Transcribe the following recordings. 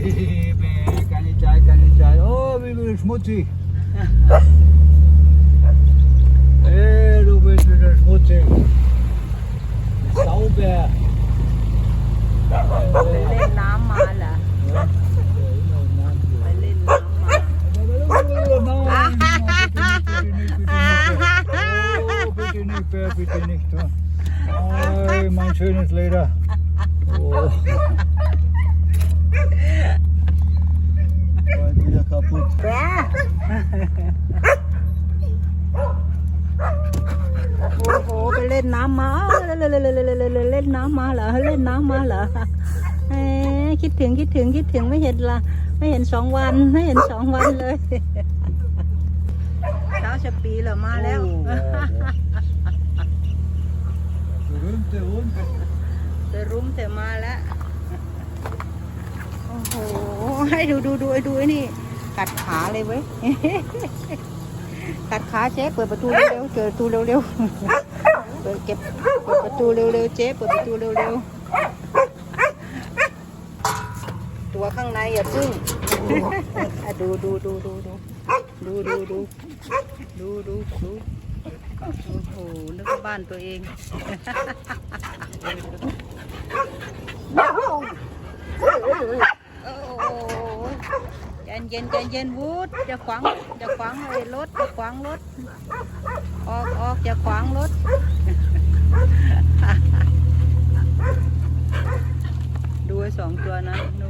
keine Zeit, keine Zeit. Oh, wie wieder schmutzig. hey, du bist wieder schmutzig. Sauber. Lamaler. Oh, bitte nicht, Bär, bitte nicht. Oh, mein schönes Leder. Oh. Bald wieder kaputt. แม่โอ้โหไปเล่นน้ำมาเล่นเล่นเล่นเล่นเล่นเล่นเล่นน้ำมาเหรอเล่นน้ำมาเหรอเอ๊ะคิดถึงคิดถึงคิดถึงไม่เห็นละไม่เห็นสองวันไม่เห็นสองวันเลยเช้าจะปีเหรอมาแล้ว Oh, ja, ja. Berühmte Hund. ไปรุ้มแต่มาแล้ว โอ้โห ให้ดูดูดูไอ้ดูไอ้นี่ กัดขาเลยเว้ย กัดขาเจ๊เปิดประตูเร็วๆเปิดประตูเร็วๆเปิดเก็บเปิดประตูเร็วๆเจ๊เปิดประตูเร็วๆตัวข้างในอย่าพึ่งดูดูดูดูดูดูดูดูดูดูดูโอ้โหนึกว่าบ้านตัวเองโอ้ เย็นใจเย็นวูดจะขวางจะขวางเลยรถจะขวางรถ ออกออกจะขวางรถดูไอ้สองตัวนั้นนู่นน่ะ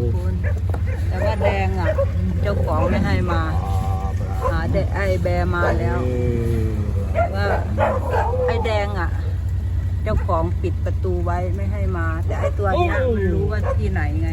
แล้วคุณแต่ว่าแดงอะ เจ้าของไม่ให้มา หาเดไอแบร์มาแล้ว ว่าไอ้แดงอะ เจ้าของปิดประตูไว้ไม่ให้มา แต่ไอ้ตัวเนี้ยมันรู้ว่าที่ไหนไง